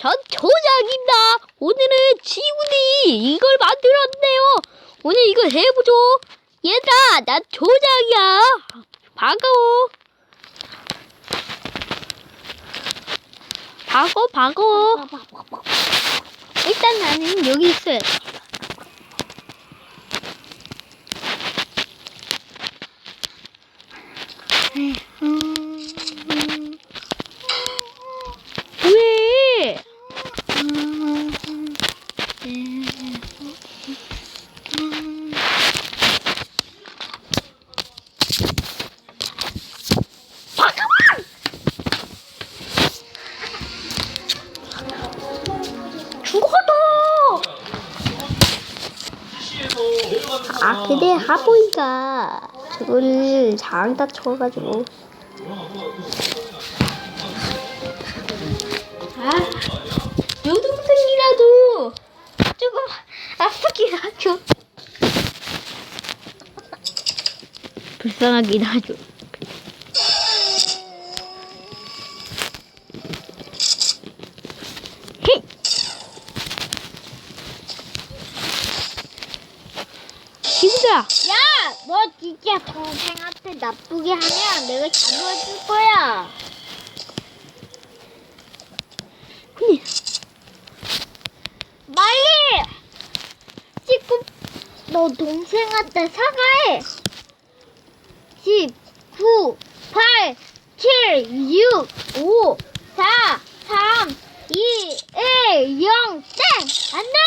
전 조작입니다. 오늘은 지훈이 이걸 만들었네요. 오늘 이거 해보죠. 얘들아, 나 조작이야. 반가워. 반가워, 반가워. 일단 나는 여기 있어요. 왜? 죽어도! 아, 근데 하보이가 저거를 잘 다쳐가지고. 아, 여동생이라도 조금 아프긴 하죠. 불쌍하긴 하죠. 야, 야, 너 진짜 동생한테 나쁘게 하면 내가 잡아줄 거야. 언니, 빨리! 찍고 너 동생한테 사과해. 10, 9, 8, 7, 6, 5, 4, 3, 2, 1, 0, 땡! 안 돼!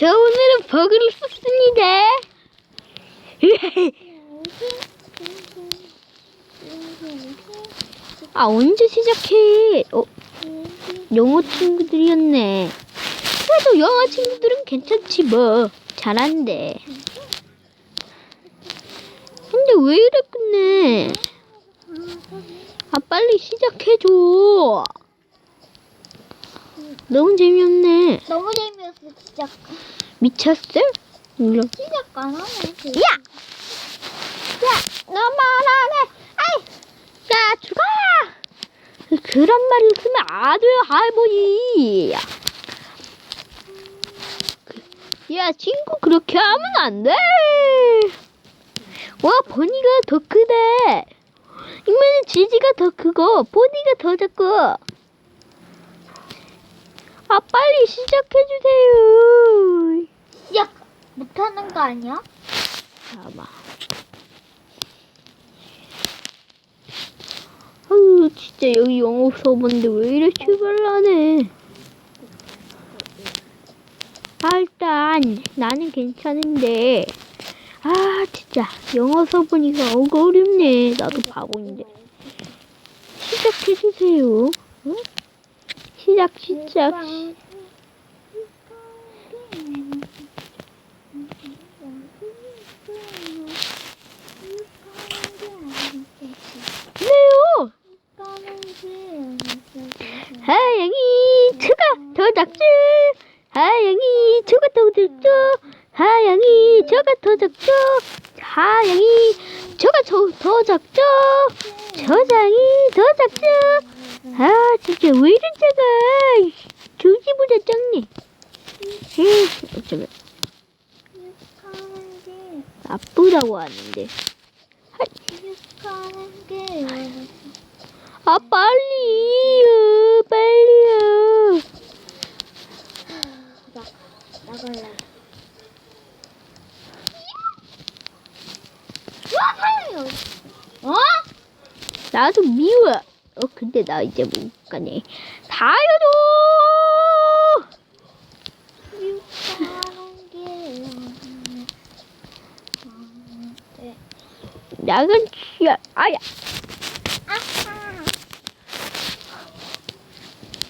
저 오늘은 버그를 썼습니다. 아 언제 시작해? 어 영어 친구들이었네. 그래도 영어 친구들은 괜찮지 뭐 잘한대. 근데 왜 끝내? 아 빨리 시작해줘. 너무 재미없네. 너무 재미없어, 진짜. 미쳤어? 물론. 시작 안 하네. 야! 야! 너만 하네! 아이! 야, 죽어라! 그런 말을 쓰면 안 돼요, 할머니! 야, 친구, 그렇게 하면 안 돼! 와, 버니가 더 크대! 이번엔 지지가 더 크고, 보니가 더 작고! 아, 빨리 시작해주세요! 시작 못하는 거 아니야? 잠깐만. 아유, 진짜 여기 영어 써봤는데 왜 이래 출발하네. 아, 일단 나는 괜찮은데. 아, 진짜 영어 써보니까 어가 어렵네. 나도 바보인데. 시작해주세요. 응? 시작, 시작. 네요. 하양이 추가 더 작죠. 하양이 추가 더 작죠. 하양이 추가 더 작죠. 하양이 추가 더, 더 작죠. 저장이 더 작죠. 아 진짜 왜 이런 작아. 조지보다 작네. 어쩌면 아프다고 하는데. 아 빨리요 빨리요. 나갈래. 어? 나도 미워. 어, 근데 나 이제 못 가네. 다이어도! 나간 취야. 아야.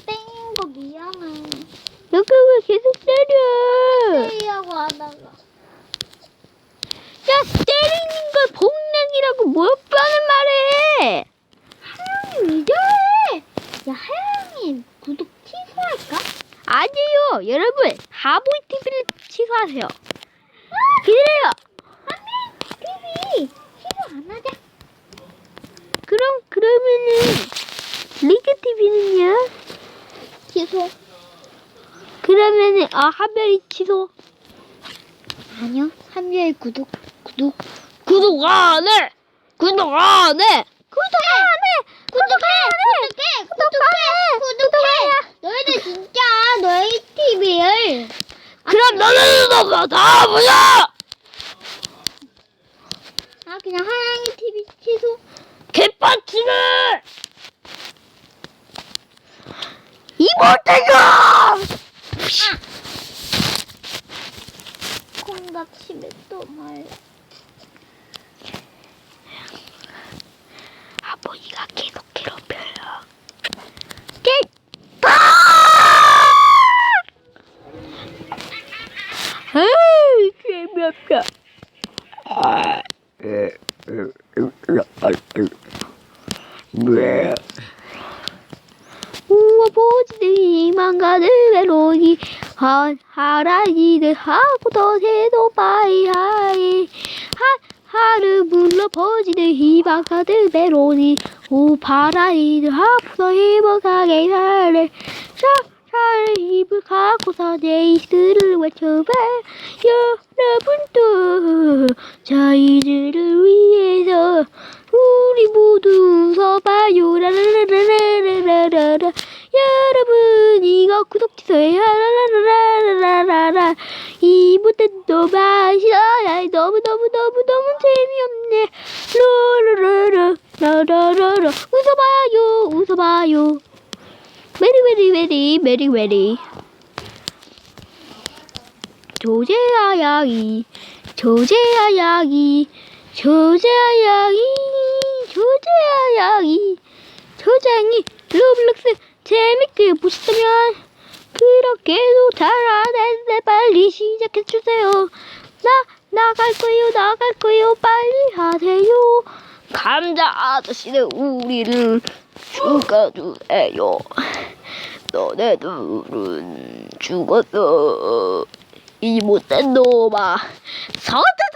땡인 거 미안해. 너가 왜 계속 때려? 때리려고 하다가. 야, 때리는 걸 복랑이라고 몇 번을 말해? 하영이 왜 저래? 야, 하영이 구독 취소할까? 아니에요. 여러분 하보이 TV를 취소하세요. 기다려요. TV 싫어 안 하자. 그럼 그러면은 리그 TV는요? 취소. 그러면은 아 하별이 취소. 아니요. 3일 구독 구독. 구독 안 해! 구독 안 해! 구독 안 해! 구독해! 구독해! 구독해! 구독해! 너희들 진짜 너희 TV를 그럼 너가 다 보자 아 그냥 하양이 TV 취소. 개빡치네! 이모태가 콩닥 심해 또 말. 아버지가 계속 괴롭혀요 개 에이 재미없다 왜? 우와 보지니 망가는 외로이. 한 하라이를 하고 더 새도 바이 하이. 하 하루 불러 퍼지는 희망 가득 메로니 오 바라이를 하고서 행복하게 살래. 샤샤를 입을 갖고서 네이스를 외쳐봐. 여러분도 저희들을 위해서 우리 모두 웃어봐요. 라라라라라라라 구독 취소해요 라라라라라라 이 못된 놈 아시나요 너무 너무 너무 너무 재미없네 라라라라 라라라라 웃어봐요 웃어봐요 메리 메리 메리 메리 메리 조제아 야기 조제아 야기 조제아 야기 조제아 야기 조장이 로블록스 재밌게 보셨다면 그렇게도 잘하는데 빨리 시작해주세요. 나 나갈 거예요. 나갈 거예요. 빨리 하세요. 감자 아저씨는 우리를 죽어주세요. 너네들은 죽었어 이 못된 놈아. 서든